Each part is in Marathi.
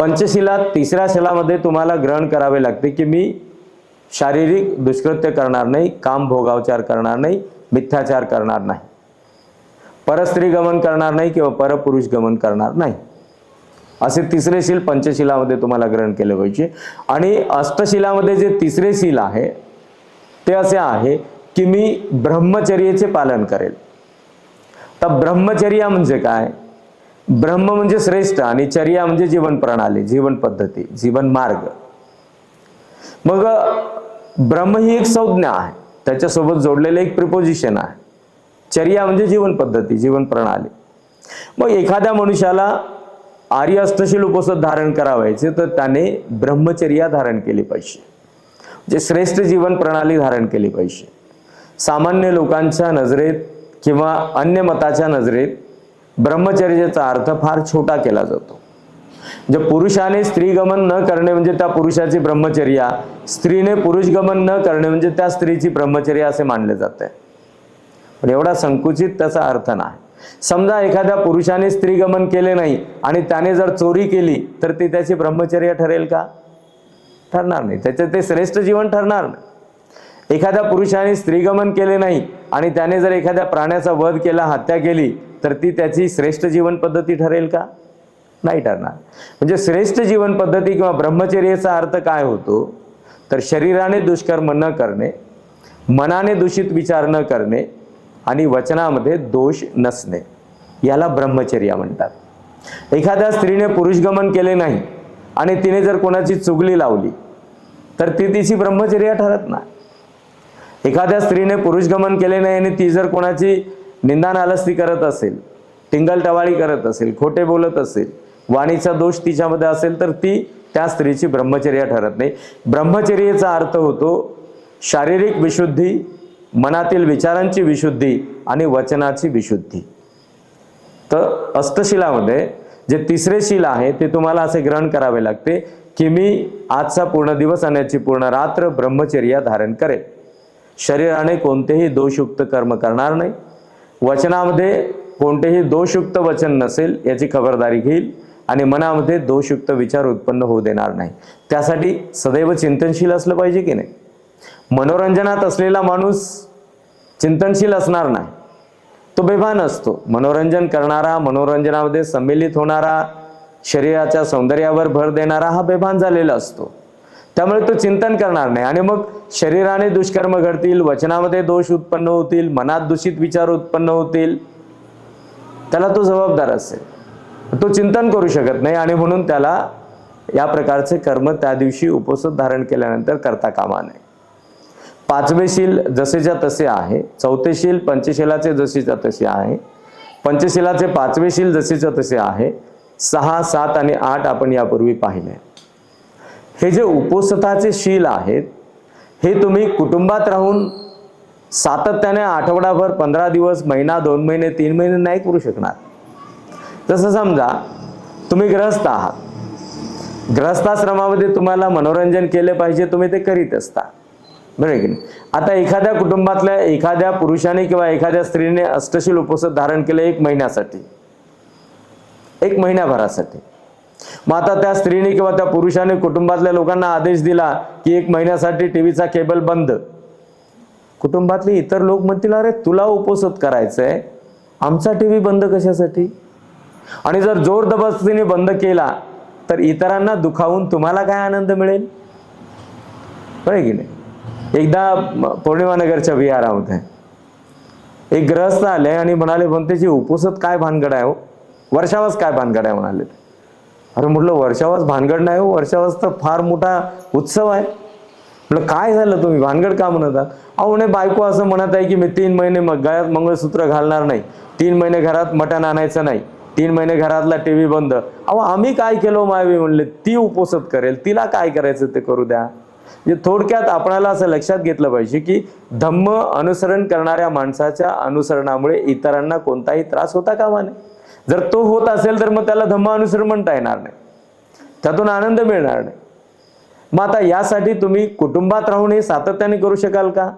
पंचशिला तिसऱ्या शिलामध्ये तुम्हाला ग्रहण करावे लागते की मी शारीरिक दुष्कृत्य करणार नाही काम भोगावचार करणार नाही मिथ्याचार करणार नाही. परस्त्री गमन करणार नाही किंवा परपुरुष गमन करणार नाही. असे तिसरे शील पंचशिलामध्ये तुम्हाला ग्रहण केले पाहिजे. आणि अष्टशिलामध्ये जे तिसरे शील आहे ते असे आहे की मी ब्रह्मचर्याचे पालन करेल. तर ब्रह्मचर्या म्हणजे काय? ब्रह्म म्हणजे श्रेष्ठ आणि चर्या म्हणजे जीवन प्रणाली जीवन पद्धती जीवन मार्ग. मग ब्रह्म ही एक संज्ञा आहे. त्याच्यासोबत जोडलेलं एक प्रिपोजिशन आहे. चर्या म्हणजे जीवन पद्धती जीवन प्रणाली. मग एखाद्या मनुष्याला आर्य अष्टशील उपसद धारण करावायचे तर त्याने ब्रह्मचर्या धारण केली पाहिजे. म्हणजे श्रेष्ठ जीवन प्रणाली धारण केली पाहिजे. सामान्य लोकांच्या नजरेत किंवा अन्य मताच्या नजरेत ब्रह्मचर्याचा अर्थ फार छोटा केला जातो. जे पुरुषाने स्त्रीगमन न करणे म्हणजे त्या पुरुषाची ब्रह्मचर्या स्त्रीने पुरुषगमन न करणे म्हणजे त्या स्त्रीची ब्रह्मचर्या असे मानले जाते. पण एवढा संकुचित त्याचा अर्थ नाही. समजा एखाद्या पुरुषाने स्त्रीगमन केले नाही आणि त्याने जर चोरी केली तर ती त्याची ब्रह्मचर्या ठरेल का? ठरणार नाही. त्याचे ते श्रेष्ठ जीवन ठरणार नाही. एखाद्या पुरुषाने स्त्रीगमन केले नाही आणि त्याने जर एखाद्या प्राण्याचा वध केला हत्या केली तर ती त्याची श्रेष्ठ जीवन पद्धती ठरेल का? नाही ठरणार. म्हणजे श्रेष्ठ जीवन पद्धती किंवा ब्रह्मचर्याचा अर्थ काय होतो? तर शरीराने दुष्कर्म न करणे मनाने दूषित विचार न करणे आणि वचनामध्ये दोष नसणे. याला ब्रह्मचर्या म्हणतात. एखाद्या स्त्रीने पुरुषगमन केले नाही आणि तिने जर कोणाची चुगली लावली तर ती तिची ब्रह्मचर्या ठरत नाही. एखाद्या स्त्रीने पुरुषगमन केले नाही आणि ती जर कोणाची निंदा नालस्ती करत असेल टिंगलटवाळी करत असेल खोटे बोलत असेल वाणीचा दोष तिच्यामध्ये असेल तर ती त्या स्त्रीची ब्रह्मचर्या ठरत नाही. ब्रह्मचर्याचा अर्थ होतो शारीरिक विशुद्धी मनातील विचारांची विशुद्धी आणि वचनाची विशुद्धी. तर अष्टशिलामध्ये जे तिसरे शील आहे ते तुम्हाला असे ग्रहण करावे लागते की मी आजचा पूर्ण दिवस आणि याची पूर्ण रात्र ब्रह्मचर्या धारण करेल शरीराने कोणतेही दोषयुक्त कर्म करणार नाही. वचनामध्ये कोणतेही दोषयुक्त वचन नसेल याची खबरदारी घेईल आणि मनामध्ये दोषयुक्त विचार उत्पन्न होऊ देणार नाही. त्यासाठी सदैव चिंतनशील असलं पाहिजे की नाही? मनोरंजनात असलेला माणूस चिंतनशील असणार नाही. तो बेभान असतो. मनोरंजन करणारा मनोरंजनामध्ये सम्मिलित होणारा शरीराच्या सौंदर्यावर भर देणारा हा बेभान झालेला असतो. त्यामुळे तो चिंतन करणार नाही. आणि मग शरीराने दुष्कर्म घडतील वचनामध्ये दोष उत्पन्न होतील मनात दूषित विचार उत्पन्न होतील. त्याला तो जबाबदार असेल. तो चिंतन करू शकत नाही आणि म्हणून त्याला या प्रकारचे कर्म त्या दिवशी उपस्थित धारण केल्यानंतर करता कामा नये. पाचवे शील जसेच्या तसे आहे. चौथे शील पंचशिलाचे जसेच्या तसे आहे. पंचशिलाचे पाचवे शील जसेच्या तसे आहे. सहा सात आणि आठ आपण यापूर्वी पाहिले. हे जे उपोसताचे शील आहेत हे तुम्ही कुटुंबात राहून सातत्याने आठवडाभर पंधरा दिवस महिना दोन महिने तीन महिने नाही करू शकणार. तसं समजा तुम्ही ग्रहस्थ आहात. ग्रहस्थाश्रमामध्ये तुम्हाला मनोरंजन केले पाहिजे तुम्ही ते करीत असता. बरोबर की नाही? आता एखाद्या कुटुंबातल्या एखाद्या पुरुषाने किंवा एखाद्या स्त्रीने अष्टशील उपोसत धारण केले एक महिन्यासाठी. एक महिन्याभरासाठी. मग आता त्या स्त्रीने किंवा त्या पुरुषाने कुटुंबातल्या लोकांना आदेश दिला की एक महिन्यासाठी टीव्हीचा केबल बंद. कुटुंबातले इतर लोक म्हणतील अरे तुला उपोषद करायचंय. आमचा टीव्ही बंद कशासाठी? आणि जर जोर बंद केला तर इतरांना दुखावून तुम्हाला काय आनंद मिळेल? बरे की नाही? एकदा पौर्णिमानगरच्या विहारामध्ये एक ग्रहस्थ आले आणि म्हणाले पण त्याची उपोसत काय भानगड आहे हो? वर्षावास काय भानगड आहे? म्हणाले अरे म्हटलं वर्षावास भानगड नाही हो वर्षावास तर फार मोठा उत्सव आहे. म्हटलं काय झालं तुम्ही? भानगड का म्हणत आहात? अहो म्हणे बायको असं म्हणत आहे की मी तीन महिने मग गळ्यात मंगळसूत्र घालणार नाही. तीन महिने घरात मटण आणायचं नाही. तीन महिने घरातला टीव्ही बंद. अहो आम्ही काय केलो हो, मायवी म्हणले? ती उपोसत करेल. तिला काय करायचं ते करू द्या. म्हणजे थोडक्यात आपणाला असं लक्षात घेतलं पाहिजे की धम्म अनुसरण करणाऱ्या माणसाच्या अनुसरणामुळे इतरांना कोणताही त्रास होता कामा नये. जर तो होत असेल तर मग त्याला धम्म अनुसरण म्हणता येणार नाही. त्यातून आनंद मिळणार नाही. मग आता यासाठी तुम्ही कुटुंबात राहून हे सातत्याने करू शकाल का?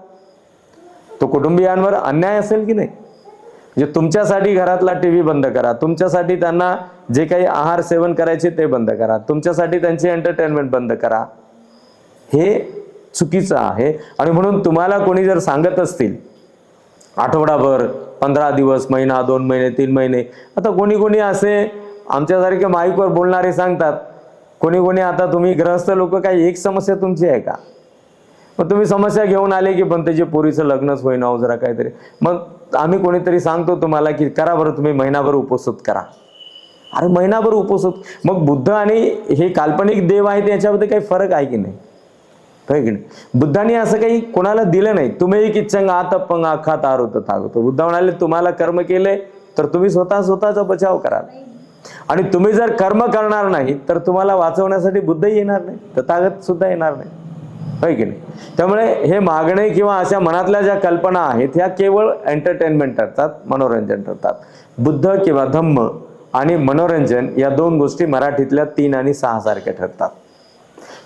तो कुटुंबियांवर अन्याय असेल की नाही? म्हणजे तुमच्यासाठी घरातला टी व्ही बंद करा. तुमच्यासाठी त्यांना जे काही आहार सेवन करायचे ते बंद करा. तुमच्यासाठी त्यांची एंटरटेनमेंट बंद करा. हे चुकीचं आहे. आणि म्हणून तुम्हाला कोणी जर सांगत असतील आठवडाभर पंधरा दिवस महिना दोन महिने तीन महिने. आता कोणी कोणी असे आमच्यासारखे माईकवर बोलणारे सांगतात कोणी कोणी आता तुम्ही ग्रहस्थ लोक काही एक समस्या तुमची आहे का? मग तुम्ही समस्या घेऊन आले की पण त्याचे पोरीचं लग्नच होईना हो जरा काहीतरी. मग आम्ही कोणीतरी सांगतो तुम्हाला की करा बरं तुम्ही महिनाभर उपस्थित करा. अरे महिनाभर उपस्थित मग बुद्ध आणि हे काल्पनिक देव आहेत याच्यामध्ये काही फरक आहे की नाही? बुद्धाने असं काही कोणाला दिलं नाही. तुम्ही किच्चंग आत पंग आखात आरोत होतं होतं बुद्ध म्हणाले तुम्हाला कर्म केले तर तुम्ही स्वतः स्वतःचा बचाव कराल. आणि तुम्ही जर कर्म करणार नाही तर तुम्हाला वाचवण्यासाठी बुद्धही येणार नाही तथागत सुद्धा येणार नाही. होय की नाही? त्यामुळे हे मागणे किंवा अशा मनातल्या ज्या कल्पना आहेत ह्या केवळ एंटरटेनमेंट ठरतात मनोरंजन ठरतात बुद्ध किंवा धम्म आणि मनोरंजन या दोन गोष्टी मराठीतल्या तीन आणि सहा सारख्या ठरतात.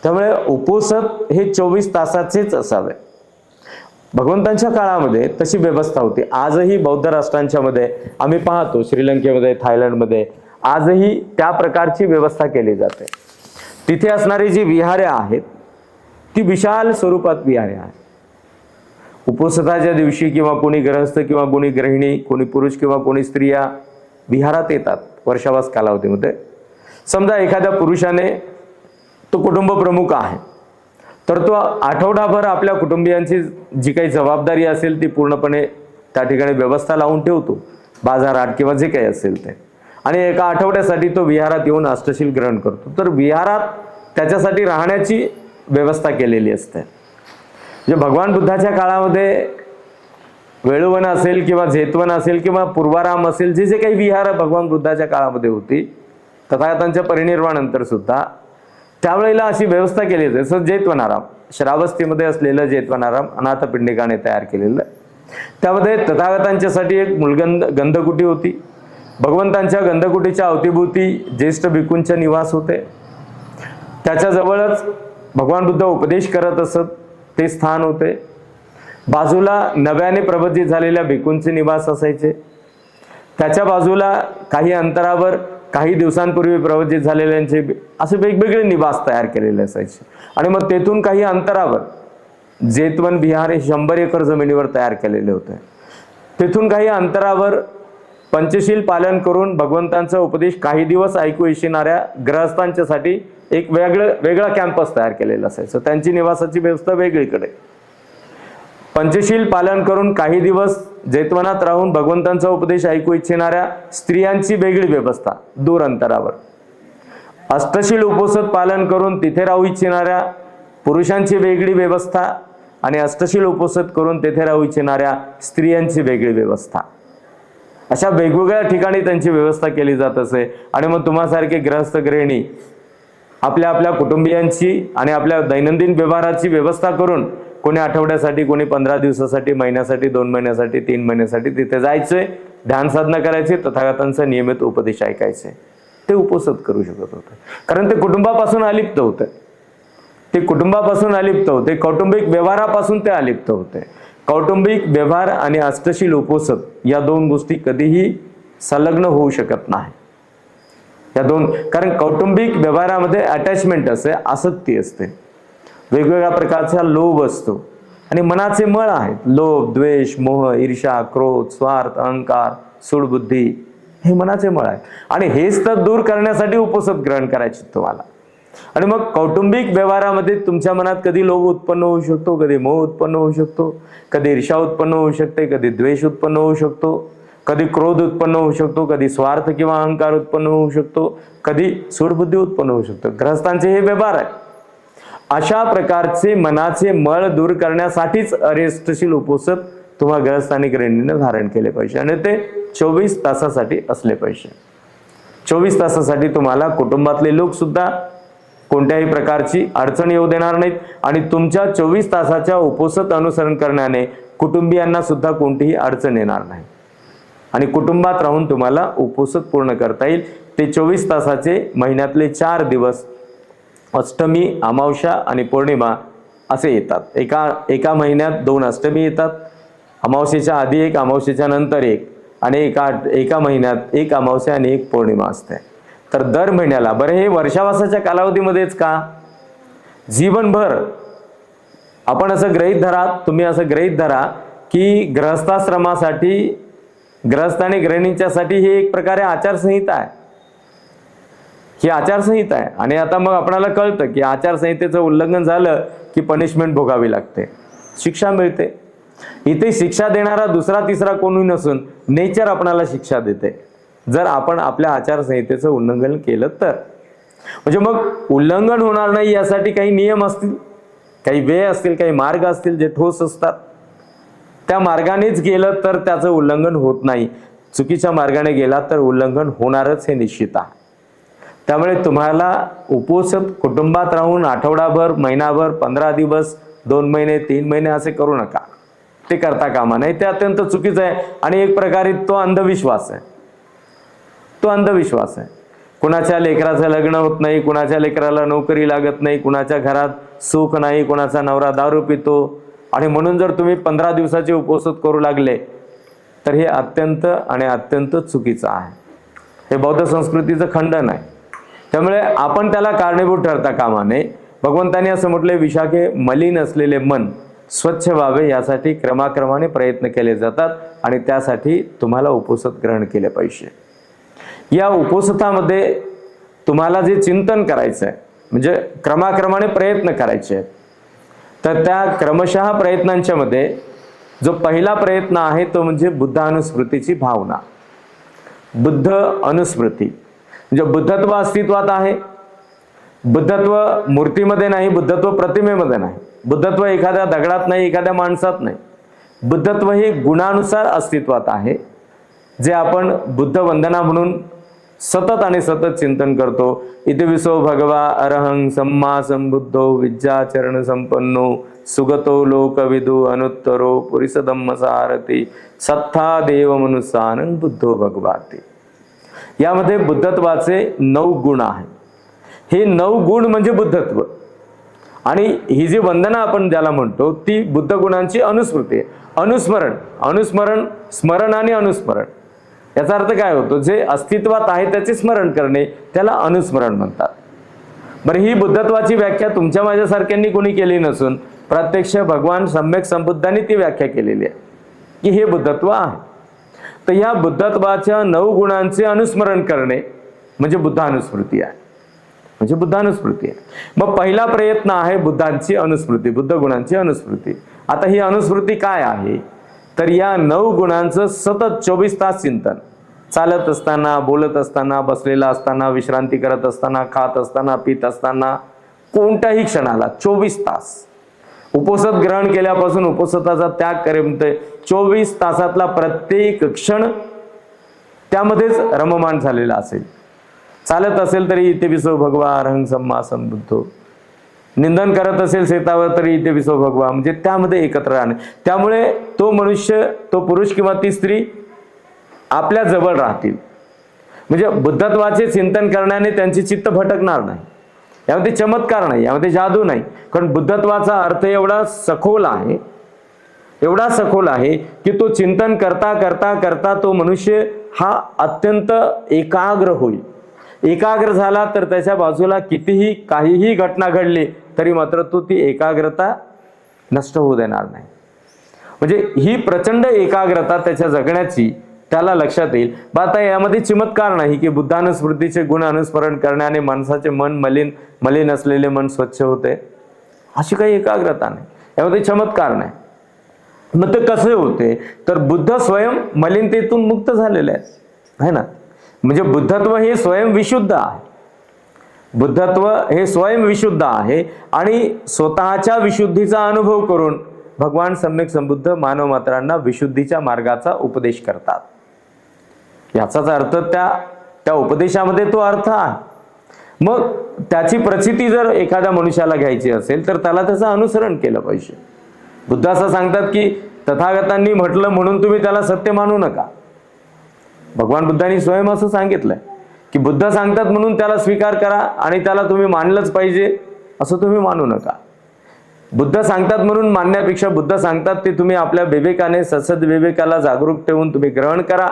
त्यामुळे उपोषण हे चोवीस तासाचेच असावे. भगवंतांच्या काळामध्ये तशी व्यवस्था होती. आजही बौद्ध राष्ट्रांच्या मध्ये आम्ही पाहतो श्रीलंकेमध्ये थायलंडमध्ये आजही त्या प्रकारची व्यवस्था केली जाते. तिथे असणारी जी विहारे आहेत ती विशाल स्वरूपात विहारे आहेत. उपोषताच्या दिवशी किंवा कोणी ग्रहस्थ किंवा कोणी गृहिणी कोणी पुरुष किंवा कोणी स्त्रिया विहारात येतात वर्षावास कालावधीमध्ये. समजा एखाद्या पुरुषाने तो कुटुंब प्रमुख आहे. तर तो आठवडाभर आपल्या कुटुंबियांची जी काही जबाबदारी असेल ती पूर्णपणे त्या ठिकाणी व्यवस्था लावून ठेवतो. बाजारात किंवा जे काही असेल ते. आणि एका आठवड्यासाठी तो विहारात येऊन अष्टशील ग्रहण करतो. तर विहारात त्याच्यासाठी राहण्याची व्यवस्था केलेली असते. म्हणजे भगवान बुद्धाच्या काळामध्ये वेळुवन असेल किंवा झेतवन असेल किंवा पूर्वाराम असेल जे जे काही विहार भगवान बुद्धाच्या काळामध्ये होती तथागतांच्या परिनिर्वाणानंतर सुद्धा त्यावेळेला अशी व्यवस्था केली जाते जसं जैतवनाराम श्रावस्तीमध्ये असलेलं जैतवनाराम अनाथ पिंडिकाने तयार केलेलं. त्यामध्ये तथागतांच्यासाठी एक मुलगंध गंधकुटी होती. भगवंतांच्या गंधकुटीच्या अवतीभोवती ज्येष्ठ भिकूंचे निवास होते. त्याच्याजवळच भगवान बुद्ध उपदेश करत असत ते स्थान होते. बाजूला नव्याने प्रबंधित झालेल्या भिकूंचे निवास असायचे. त्याच्या बाजूला काही अंतरावर काही दिवसांपूर्वी प्रवचित झालेल्यांचे असे वेगवेगळे निवास तयार केलेले असायचे. आणि मग तेथून काही अंतरावर जेतवन बिहार हे शंभर एकर जमिनीवर तयार केलेले होते. तेथून काही अंतरावर पंचशील पालन करून भगवंतांचा उपदेश काही दिवस ऐकू इच्छिणाऱ्या ग्रहस्थांच्यासाठी एक वेगळं वेगळा कॅम्पस तयार केलेला असायचं. त्यांची निवासाची व्यवस्था वेगळीकडे. पंचशील पालन करून काही दिवस जैतवनात राहून भगवंतांचा उपदेश ऐकू इच्छिणाऱ्या स्त्रियांची वेगळी व्यवस्था दूर अंतरावर अष्टशील उपोसत पालन करून तिथे राहू इच्छिणाऱ्या पुरुषांची वेगळी व्यवस्था आणि अष्टशील उपोसत करून तेथे राहू इच्छिणाऱ्या स्त्रियांची वेगळी व्यवस्था. अशा वेगवेगळ्या ठिकाणी त्यांची व्यवस्था केली जात असे. आणि मग तुम्हासारखे ग्रहस्थ गृहिणी आपल्या आपल्या कुटुंबियांची आणि आपल्या दैनंदिन व्यवहाराची व्यवस्था करून कोणी आठवड्यासाठी कोणी पंधरा दिवसासाठी महिन्यासाठी दोन महिन्यासाठी तीन महिन्यासाठी तिथे जायचंय ध्यान साधना करायचे तथागतांचा नियमित उपदेश ऐकायचे. ते उपोषित करू शकत होते. कारण ते कुटुंबापासून अलिप्त होते. ते कुटुंबापासून अलिप्त होते. कौटुंबिक व्यवहारापासून ते अलिप्त होते. कौटुंबिक व्यवहार आणि अष्टशील उपोसत या दोन गोष्टी कधीही संलग्न होऊ शकत नाही. या दोन कारण कौटुंबिक व्यवहारामध्ये अटॅचमेंट असते आसक्ती असते. वेगवेगळ्या प्रकारचा लोभ असतो. आणि मनाचे मळ आहेत. लोभ द्वेष मोह ईर्षा क्रोध स्वार्थ अहंकार सुडबुद्धी हे मनाचे मळ आहेत. आणि हेच तर दूर करण्यासाठी उपसत ग्रहण करायचे तुम्हाला. आणि मग कौटुंबिक व्यवहारामध्ये तुमच्या मनात कधी लोभ उत्पन्न होऊ शकतो कधी मोह उत्पन्न होऊ शकतो कधी ईर्षा उत्पन्न होऊ शकते कधी द्वेष उत्पन्न होऊ शकतो कधी क्रोध उत्पन्न होऊ शकतो कधी स्वार्थ किंवा अहंकार उत्पन्न होऊ शकतो कधी सूडबुद्धी उत्पन्न होऊ शकतो. ग्रहस्थांचे हे व्यवहार आहे अशा प्रकारचे मनाचे मळ दूर करण्यासाठीच अरेस्टशील उपोषण तुम्हा ग्रहस्थानिक गृहिणीनं धारण केले पाहिजे आणि ते चोवीस तासासाठी असले पाहिजे चोवीस तासासाठी तुम्हाला कुटुंबातले लोक सुद्धा कोणत्याही प्रकारची अडचण येऊ देणार नाहीत आणि तुमच्या चोवीस तासाच्या उपोषत अनुसरण करण्याने कुटुंबियांना सुद्धा कोणतीही अडचण येणार नाही. आणि कुटुंबात राहून तुम्हाला उपोषत पूर्ण करता येईल. ते चोवीस तासाचे महिन्यातले चार दिवस अष्टमी अमावस्या आणि पौर्णिमा असे येतात. एका एका महिन्यात दोन अष्टमी येतात. अमावस्येच्या आधी एक अमावस्येच्या नंतर एक आणि एका एका महिन्यात एक अमावस्या आणि एक पौर्णिमा असते. तर दर महिन्याला बरं हे वर्षावासाच्या कालावधीमध्येच का? जीवनभर आपण असं गृहीत धरा तुम्ही असं गृहीत धरा की ग्रहस्थाश्रमासाठी ग्रहस्थ आणि गृहिणींच्यासाठी ही एक प्रकारे आचारसंहिता आहे. ही आचारसंहिता आहे. आणि आता मग आपणाला कळतं की आचारसंहितेचं उल्लंघन झालं की पनिशमेंट भोगावी लागते. शिक्षा मिळते. इथे शिक्षा देणारा दुसरा तिसरा कोणी नसून नेचर आपणाला शिक्षा देते. जर आपण आपल्या आचारसंहितेचं उल्लंघन केलं तर. म्हणजे मग उल्लंघन होणार नाही यासाठी काही नियम असतील? काही वेळ असतील काही मार्ग असतील जे ठोस असतात? त्या मार्गानेच गेलं तर त्याचं उल्लंघन होत नाही. चुकीच्या मार्गाने गेला तर उल्लंघन होणारच हे निश्चित आहे. त्यामुळे तुम्हाला उपोषण कुटुंबात राहून आठवडाभर महिनाभर पंधरा दिवस दोन महिने तीन महिने असे करू नका. ते करता कामा नाही ते अत्यंत चुकीचं आहे आणि एक प्रकारे तो अंधविश्वास आहे. तो अंधविश्वास आहे. कुणाच्या लेकराचं लग्न होत नाही कुणाच्या लेकराला नोकरी लागत नाही कुणाच्या घरात सुख नाही कुणाचा नवरा दारू पितो आणि म्हणून जर तुम्ही पंधरा दिवसाचे उपोषण करू लागले तर हे अत्यंत आणि अत्यंत चुकीचं आहे. हे बौद्ध संस्कृतीचं खंडन आहे. त्यामुळे आपण त्याला कारणीभूत ठरता कामा नये. भगवंतांनी असं म्हटले विशाखे मलिन असलेले मन स्वच्छ व्हावे यासाठी क्रमाक्रमाने प्रयत्न केले जातात आणि त्यासाठी तुम्हाला उपोसत ग्रहण केले पाहिजे. या उपोसतामध्ये तुम्हाला जे चिंतन करायचं आहे म्हणजे क्रमाक्रमाने प्रयत्न करायचे आहेत तर त्या क्रमशः प्रयत्नांच्या मध्ये जो पहिला प्रयत्न आहे तो म्हणजे बुद्ध अनुस्मृतीची भावना. बुद्ध अनुस्मृती. म्हणजे बुद्धत्व अस्तित्वात आहे. बुद्धत्व मूर्तीमध्ये नाही बुद्धत्व प्रतिमेमध्ये नाही. बुद्धत्व एखाद्या दगडात नाही एखाद्या माणसात नाही. बुद्धत्व हे गुणानुसार अस्तित्वात आहे. जे आपण बुद्ध वंदना म्हणून सतत आणि सतत चिंतन करतो. इथे विसो भगवा अरहं सम्मा संबुद्धो विद्याचरण संपन्नो सुगतो लोकविदु अनुत्तरो पुरिसधम्म सारथी सत्ता देव मनुसानन बुद्धो भगवाती। यामध्ये बुद्धत्वाचे नऊ गुण आहेत. हे नऊ गुण म्हणजे बुद्धत्व. आणि ही जी वंदना आपण ज्याला म्हणतो ती बुद्ध गुणांची अनुस्मृती आहे. अनुस्मरण. अनुस्मरण स्मरण आणि अनुस्मरण. याचा अर्थ काय होतो? जे अस्तित्वात आहे त्याचे स्मरण करणे त्याला अनुस्मरण म्हणतात. बरं ही बुद्धत्वाची व्याख्या तुमच्या माझ्यासारख्यांनी कोणी केली नसून प्रत्यक्ष भगवान सम्यक संबुद्धांनी ती व्याख्या केलेली आहे. की हे बुद्धत्व आहे. तर या बुद्धत्वाच्या नऊ गुणांचे अनुस्मरण करणे म्हणजे बुद्धानुस्मृती आहे. म्हणजे बुद्धानुस्मृती आहे. मग पहिला प्रयत्न आहे बुद्धांची अनुस्मृती बुद्ध गुणांची अनुस्मृती. आता ही अनुस्मृती काय आहे? तर या नऊ गुणांचं सतत चोवीस तास चिंतन. चालत असताना बोलत असताना बसलेला असताना विश्रांती करत असताना खात असताना पित असताना कोणत्याही क्षणाला चोवीस तास. उपसत ग्रहण केल्यापासून उपसताचा त्याग करेपर्यंत चोवीस तासातला प्रत्येक क्षण त्यामध्येच रममान झालेला असेल. चालत असेल तरी इथे विसो भगवा अरहंग सम्मा संबुद्ध. निंदन करत असेल शेतावर तरी इथे विसो भगवा. म्हणजे त्यामध्ये एकत्र राहणे. त्यामुळे तो मनुष्य तो पुरुष किंवा ती स्त्री आपल्या जवळ राहतील. म्हणजे बुद्धत्वाचे चिंतन करण्याने त्यांची चित्त भटकणार नाही. यामध्ये चमत्कार नाही यामध्ये जादू नाही. कारण बुद्धत्वाचा अर्थ एवढा सखोल आहे एवढा सखोल आहे की तो चिंतन करता करता करता तो मनुष्य हा अत्यंत एकाग्र होईल. एकाग्र झाला तर त्याच्या बाजूला कितीही काहीही घटना घडली तरी मात्र तो ती एकाग्रता नष्ट होऊ देणार नाही. म्हणजे ही प्रचंड एकाग्रता त्याच्या जगण्याची त्याला लक्षात येईल. ब आता यामध्ये चमत्कार नाही की बुद्धानुस्मृतीचे गुण अनुस्मरण करण्याने माणसाचे मन मलिन मलिन असलेले मन स्वच्छ होते. अशी काही एकाग्रता नाही. यामध्ये चमत्कार नाही. मग ते कसे होते? तर बुद्ध स्वयं मलिनतेतून मुक्त झालेले आहेत. है ना? म्हणजे बुद्धत्व हे स्वयं विशुद्ध आहे. बुद्धत्व हे स्वयं विशुद्ध आहे आणि स्वतःच्या विशुद्धीचा अनुभव करून भगवान सम्यक संबुद्ध मानव मात्रांना विशुद्धीच्या मार्गाचा उपदेश करतात. याचाच अर्थ त्या त्या उपदेशामध्ये तो अर्थ आहे. मग त्याची प्रचिती जर एखाद्या मनुष्याला घ्यायची असेल तर त्याला त्याचं अनुसरण केलं पाहिजे. बुद्ध असं सांगतात की तथागतांनी म्हटलं म्हणून तुम्ही त्याला सत्य मानू नका. भगवान बुद्धांनी स्वयं असं सांगितलंय की बुद्ध सांगतात म्हणून त्याला स्वीकार करा आणि त्याला तुम्ही मानलंच पाहिजे असं तुम्ही मानू नका. बुद्ध सांगतात म्हणून मानण्यापेक्षा बुद्ध सांगतात ते तुम्ही आपल्या विवेकाने ससद विवेकाला जागरूक ठेवून तुम्ही ग्रहण करा.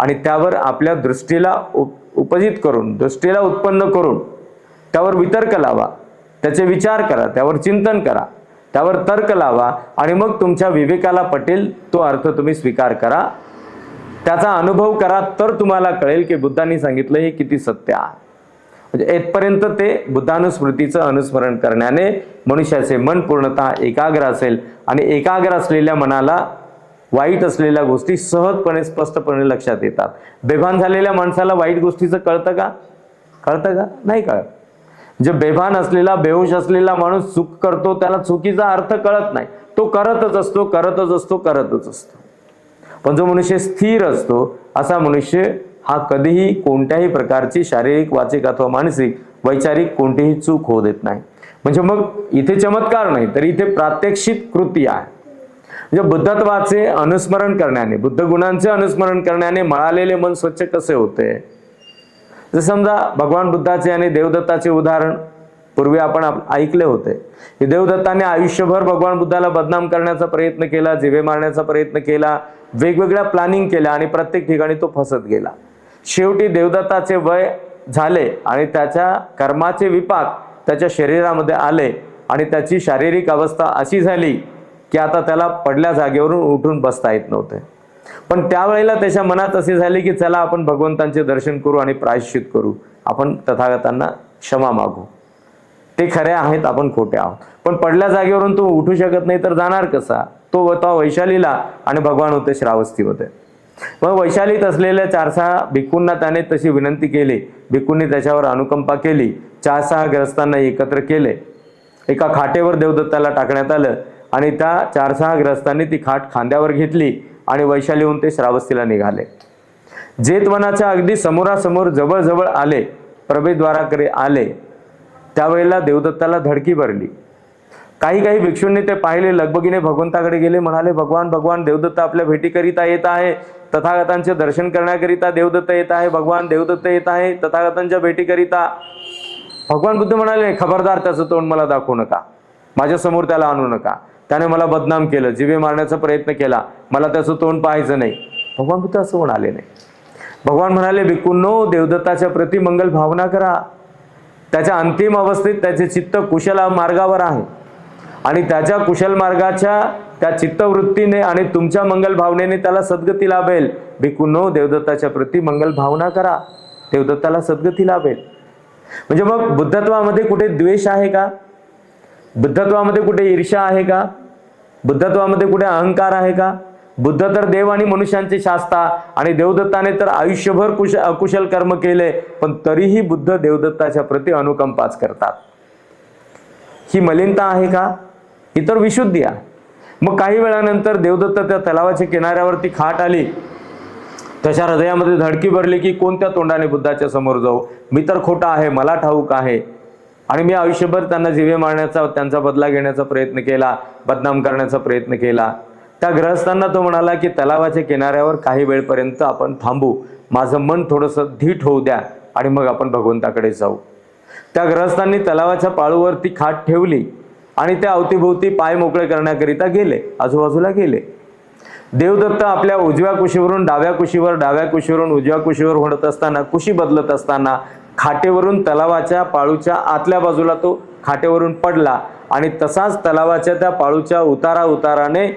आणि त्यावर आपल्या दृष्टीला उप उपजित करून दृष्टीला उत्पन्न करून त्यावर वितर्क लावा. त्याचे विचार करा त्यावर चिंतन करा त्यावर तर्क लावा आणि मग तुमच्या विवेकाला पटेल तो अर्थ तुम्ही स्वीकार करा. त्याचा अनुभव करा तर तुम्हाला कळेल की बुद्धांनी सांगितलं हे किती सत्य आहे. म्हणजे येथपर्यंत ते बुद्धानुस्मृतीचं अनुस्मरण करण्याने मनुष्याचे मन पूर्णतः एकाग्र असेल आणि एकाग्र असलेल्या मनाला वाईट असलेल्या गोष्टी सहजपणे स्पष्टपणे लक्षात येतात. बेभान झालेल्या माणसाला वाईट गोष्टीचं कळतं का? कळतं का? नाही कळत. जे बेभान असलेला बेहोश असलेला माणूस चूक करतो त्याला चुकीचा अर्थ कळत नाही. तो करतच असतो करतच असतो करतच असतो. पण जो मनुष्य स्थिर असतो असा मनुष्य हा कधीही कोणत्याही प्रकारची शारीरिक वाचिक अथवा मानसिक वैचारिक कोणतीही चूक होऊ देत नाही. म्हणजे मग इथे चमत्कार नाही तर इथे प्रात्यक्षिक कृती आहे. म्हणजे बुद्धत्वाचे अनुस्मरण करण्याने बुद्ध गुणांचे अनुस्मरण करण्याने मळालेले मन स्वच्छ कसे होते? जर समजा भगवान बुद्धाचे आणि देवदत्ताचे उदाहरण पूर्वी आपण ऐकले होते. की देवदत्ताने आयुष्यभर भगवान बुद्धाला बदनाम करण्याचा प्रयत्न केला जिवे मारण्याचा प्रयत्न केला वेगवेगळ्या प्लॅनिंग केल्या आणि प्रत्येक ठिकाणी तो फसत गेला. शेवटी देवदत्ताचे वय झाले आणि त्याच्या कर्माचे विपाक त्याच्या शरीरामध्ये आले आणि त्याची शारीरिक अवस्था अशी झाली की आता त्याला पडल्या जागेवरून उठून बसता येत नव्हते. पण त्यावेळेला त्याच्या मनात असे झाले की चला आपण भगवंतांचे दर्शन करू आणि प्रायश्चित करू. आपण तथागतांना क्षमा मागू. ते खरे आहेत आपण खोटे आहोत. पण पडल्या जागेवरून तो उठू शकत नाही तर जाणार कसा? तो होता वैशालीला आणि भगवान होते श्रावस्तीमध्ये. मग वैशालीत असलेल्या चार सहा भिक्खूंना त्याने तशी विनंती केली. भिक्खूंनी त्याच्यावर अनुकंपा केली. चार सहा ग्रस्तांना एकत्र केले. एका खाटेवर देवदत्ताला टाकण्यात आलं. आणि त्या चार सहा ग्रस्तांनी ती खाट खांद्यावर घेतली आणि वैशालीहून ते श्रावस्तीला निघाले. जेतवनाच्या अगदी समोरासमोर जवळजवळ आले प्रवेशद्वाराकडे आले. त्यावेळेला देवदत्ताला धडकी भरली. काही काही भिक्षूंनी ते पाहिले लगबगीने भगवंताकडे गेले म्हणाले भगवान भगवान देवदत्त आपल्या भेटीकरिता येत आहे. तथागतांचे दर्शन करण्याकरिता देवदत्त येत आहे. भगवान देवदत्त येत आहे. तथागतांच्या भेटीकरिता भगवान बुद्ध म्हणाले खबरदार त्याचं तोंड मला दाखवू नका. माझ्यासमोर त्याला आणू नका. त्याने मला बदनाम केलं जिवे मारण्याचा प्रयत्न केला. मला त्याचं तोंड पाहायचं नाही. भगवान बुद्ध असं म्हणाले नाही. भगवान म्हणाले भिक्खूंनो देवदत्ताच्या प्रति मंगल भावना करा. त्याच्या अंतिम अवस्थेत त्याचे चित्त कुशल मार्गावर आहे. आणि त्याच्या कुशल मार्गाच्या त्या चित्तवृत्तीने आणि तुमच्या मंगल भावनेने त्याला सद्गती लाभेल. भिक्खूंनो देवदत्ताच्या प्रति मंगल भावना करा. देवदत्ताला सद्गती लाभेल. म्हणजे मग बुद्धत्वामध्ये कुठे द्वेष आहे का? बुद्धत्वामध्ये कुठे ईर्ष्या आहे का? बुद्धत्वामध्ये कुठे अहंकार आहे का? बुद्ध तर देव आणि मनुष्यांचे शास्ता आणि देवदत्ताने तर आयुष्यभर कुश अकुशल कर्म केले पण तरीही बुद्ध देवदत्ताच्या प्रती अनुकंपाच करतात. ही मलिनता आहे का? ही तर विशुद्धी आहे. मग काही वेळानंतर देवदत्त त्या तलावाच्या किनाऱ्यावरती खाट आली. तशा हृदयामध्ये धडकी भरली की कोणत्या तोंडाने बुद्धाच्या समोर जाऊ? मी तर खोटा आहे मला ठाऊक आहे. आणि मी आयुष्यभर त्यांना जिवे मारण्याचा त्यांचा बदला घेण्याचा प्रयत्न केला बदनाम करण्याचा प्रयत्न केला. त्या ग्रहस्थांना तो म्हणाला की तलावाच्या किनाऱ्यावर काही वेळपर्यंत आपण थांबू. माझं मन थोडंसं धीट होऊ द्या आणि मग आपण भगवंताकडे जाऊ. त्या ग्रहस्थांनी तलावाच्या पाळूवरती खाट ठेवली आणि त्या अवतीभोवती पाय मोकळे करण्याकरिता गेले आजूबाजूला गेले. देवदत्त आपल्या उजव्या कुशीवरून डाव्या कुशीवर डाव्या कुशीवरून उजव्या कुशीवर ओढत असताना कुशी बदलत असताना खाटेवरून तलावाच्या पाळूच्या आतल्या बाजूला तो खाटेवरून पडला आणि तसाच तलावाच्या त्या पाळूच्या उतारा उताराने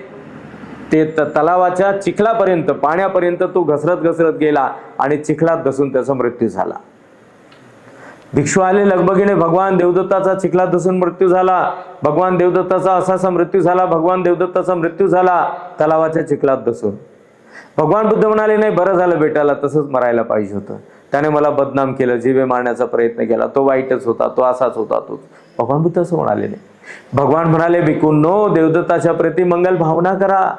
ते त- तलावाच्या चिखलापर्यंत पाण्यापर्यंत तो घसरत घसरत गेला आणि चिखलात घसून त्याचा मृत्यू झाला. भिक्षू आले लगबगीने भगवान देवदत्ताचा चिखलात धसून मृत्यू झाला. भगवान देवदत्ताचा असाचा मृत्यू झाला भगवान देवदत्ताचा मृत्यू झाला तलावाच्या चिखलात धसून. भगवान बुद्ध म्हणाले नाही बरं झालं बेटाला तसंच मरायला पाहिजे होतं. त्याने मला बदनाम केलं जीवे मारण्याचा प्रयत्न केला. तो वाईटच होता तो असाच होता तो भगवान बुद्ध असं म्हणाले नाही. भगवान म्हणाले भिकूंनो देवदत्ताच्या प्रती मंगल भावना करा.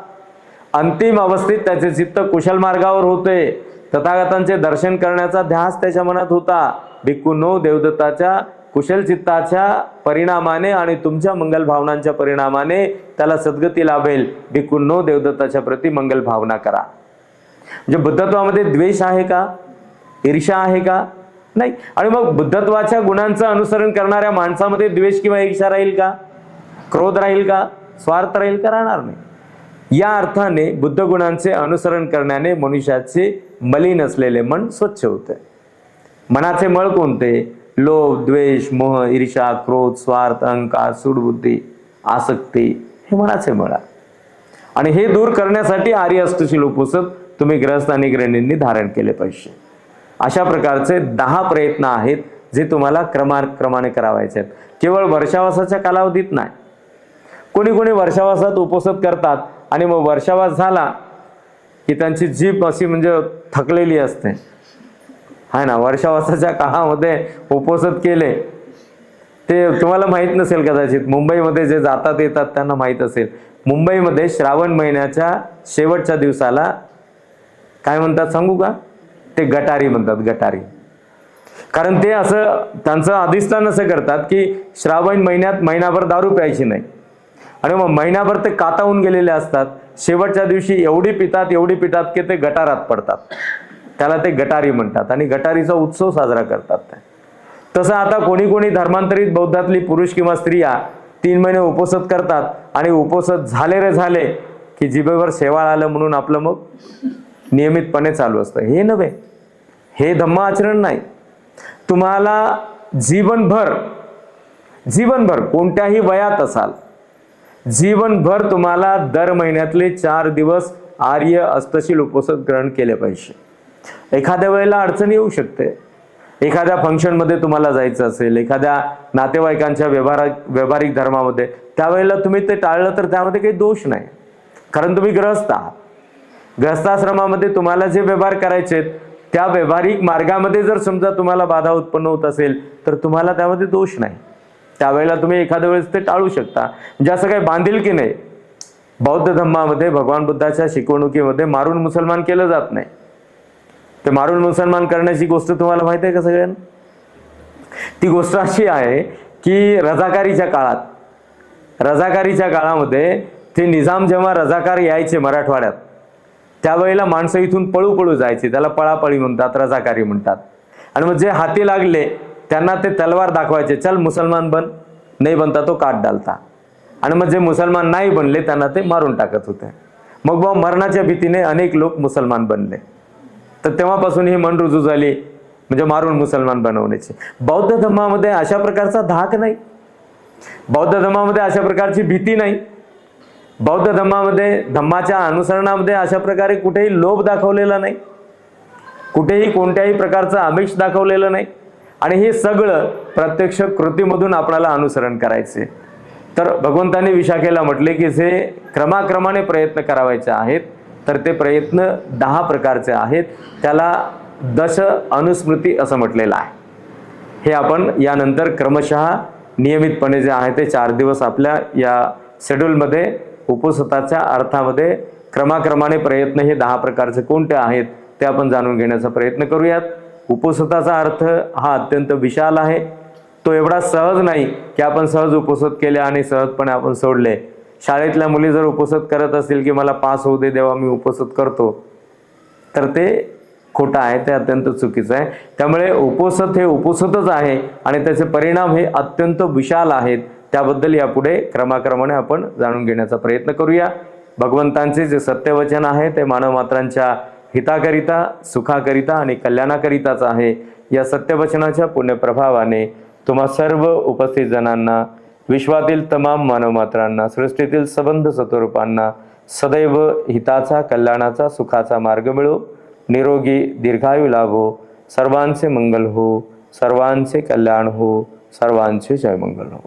अंतिम अवस्थेत त्याचे चित्त कुशल मार्गावर होते. तथागतांचे दर्शन करण्याचा ध्यास त्याच्या मनात होता. भिक्खूंनो देवदत्ताच्या कुशल चित्ताच्या परिणामाने आणि तुमच्या मंगल भावनांच्या परिणामाने त्याला सद्गती लाभेल. भिक्खूंनो देवदत्ताच्या प्रती मंगल भावना करा. म्हणजे बुद्धत्वामध्ये द्वेष आहे का? ईर्षा आहे का? नाही. आणि मग बुद्धत्वाच्या गुणांचं अनुसरण करणाऱ्या माणसामध्ये द्वेष किंवा ईर्षा राहील का? क्रोध राहील का? स्वार्थ राहील का? राहणार नाही. या अर्थाने बुद्ध गुणांचे अनुसरण करण्याने मनुष्याचे मलिन असलेले मन स्वच्छ होते. मनाचे मळ कोणते? लोभ द्वेष मोह ईर्षा क्रोध स्वार्थ अहंकार सूडबुद्धी आसक्ती हे मनाचे मळ आणि हे दूर करण्यासाठी आर्य अष्टशील उपसत तुम्ही ग्रहस्थ आणि गृहिणींनी धारण केले पाहिजे. अशा प्रकारचे दहा प्रयत्न आहेत जे तुम्हाला क्रमाक्रमाने करावायचे आहेत. केवळ वर्षावासाच्या कालावधीत नाही. कोणी कोणी वर्षावासात उपसत करतात आणि मग वर्षावास झाला की त्यांची जीभ अशी म्हणजे थकलेली असते. आहे ना वर्षावासाच्या काळामध्ये उपोसत केले. ते तुम्हाला माहीत नसेल कदाचित मुंबईमध्ये जे जातात येतात त्यांना माहीत असेल. मुंबईमध्ये श्रावण महिन्याच्या शेवटच्या दिवसाला काय म्हणतात सांगू का? ते गटारी म्हणतात गटारी. कारण ते असं त्यांचं अधिष्ठान असं करतात की श्रावण महिन्यात महिनाभर दारू प्यायची नाही. आणि मग महिनाभर ते कातावून गेलेले असतात. शेवटच्या दिवशी एवढी पितात एवढी पितात की ते गटारात पडतात. त्याला ते गटारी म्हणतात आणि गटारीचा उत्सव साजरा करतात ते. तसं आता कोणी कोणी धर्मांतरित बौद्धातली पुरुष किंवा स्त्रिया तीन महिने उपोसत करतात आणि उपोसत झाले रे झाले की जिभेवर शेवाळ आलं म्हणून आपलं मग नियमितपणे चालू असतं. हे नव्हे. हे धम्म आचरण नाही. तुम्हाला जीवनभर जीवनभर कोणत्याही वयात असाल जीवनभर तुम्हाला दर महिन्यातले चार दिवस आर्य अस्तशील उपोषण ग्रहण केले पाहिजे. एखाद्या वेळेला अडचण येऊ शकते. एखाद्या फंक्शनमध्ये तुम्हाला जायचं असेल एखाद्या नातेवाईकांच्या व्यवहारा व्यावहारिक धर्मामध्ये त्यावेळेला तुम्ही ते टाळलं तर त्यामध्ये काही दोष नाही. कारण तुम्ही ग्रहस्थ आहात. ग्रस्ताश्रमामध्ये तुम्हाला जे व्यवहार करायचे आहेत त्या व्यवहारिक मार्गामध्ये जर समजा तुम्हाला बाधा उत्पन्न होत असेल तर तुम्हाला त्यामध्ये दोष नाही. त्यावेळेला तुम्ही एखाद्या वेळेस ते टाळू शकता. म्हणजे असं काही बांधील की नाही? बौद्ध धर्मामध्ये भगवान बुद्धाच्या शिकवणुकीमध्ये मारून मुसलमान केलं जात नाही. ते मारून मुसलमान करण्याची गोष्ट तुम्हाला माहिती आहे का सगळ्यांना? ती गोष्ट अशी आहे की रजाकारीच्या काळात रजाकारीच्या काळामध्ये ते निजाम जेव्हा रजाकार यायचे मराठवाड्यात त्यावेळेला माणसं इथून पळू पळू जायची त्याला पळापळी म्हणतात रजाकारी म्हणतात. आणि मग जे हाती लागले त्यांना ते तलवार दाखवायचे चल मुसलमान बन. नाही बनता तो काट डालता. आणि मग जे मुसलमान नाही बनले त्यांना ते मारून टाकत होते. मग बा मरणाच्या भीतीने अनेक लोक मुसलमान बनले. तर तेव्हापासून ही मन रुजू झाली म्हणजे मारून मुसलमान बनवण्याची. बौद्ध धर्मामध्ये अशा प्रकारचा धाक नाही. बौद्ध धर्मामध्ये अशा प्रकारची भीती नाही. बौद्ध धम्मामध्ये धम्माच्या अनुसरणामध्ये अशा प्रकारे कुठेही लोभ दाखवलेला नाही. कुठेही कोणत्याही प्रकारचं आमिष दाखवलेलं नाही. आणि हे सगळं प्रत्यक्ष कृतीमधून आपल्याला अनुसरण करायचे. तर भगवंतांनी विशाखेला म्हटले की जे क्रमाक्रमाने प्रयत्न करावायचे आहेत तर ते प्रयत्न दहा प्रकारचे आहेत. त्याला दश अनुस्मृती असं म्हटलेलं आहे. हे आपण यानंतर क्रमशः नियमितपणे जे आहे ते चार दिवस आपल्या या शेड्यूलमध्ये उपसताच्या अर्थामध्ये क्रमाक्रमाने प्रयत्न हे दहा प्रकारचे कोणते आहेत ते आपण जाणून घेण्याचा प्रयत्न करूयात. उपसताचा अर्थ हा अत्यंत विशाल आहे. तो एवढा सहज नाही की आपण सहज उपसत केले आणि सहजपणे आपण सोडले. शाळेतल्या मुली जर उपसत करत असतील की मला पास होऊ दे देवा मी उपसत करतो. तर ते खोटं आहे ते अत्यंत चुकीचं आहे. त्यामुळे उपोसत हे उपोसतच आहे आणि त्याचे परिणाम हे अत्यंत विशाल आहेत. त्याबद्दल यापुढे क्रमाक्रमाने आपण जाणून घेण्याचा प्रयत्न करूया. भगवंतांचे जे सत्यवचन आहे ते मानवमात्रांच्या हिताकरिता सुखाकरिता आणि कल्याणाकरिताच आहे. या सत्यवचनाच्या पुण्यप्रभावाने तुम्हा सर्व उपस्थित जणांना विश्वातील तमाम मानवमात्रांना सृष्टीतील सबंध सत्वरूपांना सदैव हिताचा कल्याणाचा सुखाचा मार्ग मिळो. निरोगी दीर्घायू लाभो. सर्वांचे मंगल हो. सर्वांचे कल्याण हो. सर्वांचे जयमंगल हो.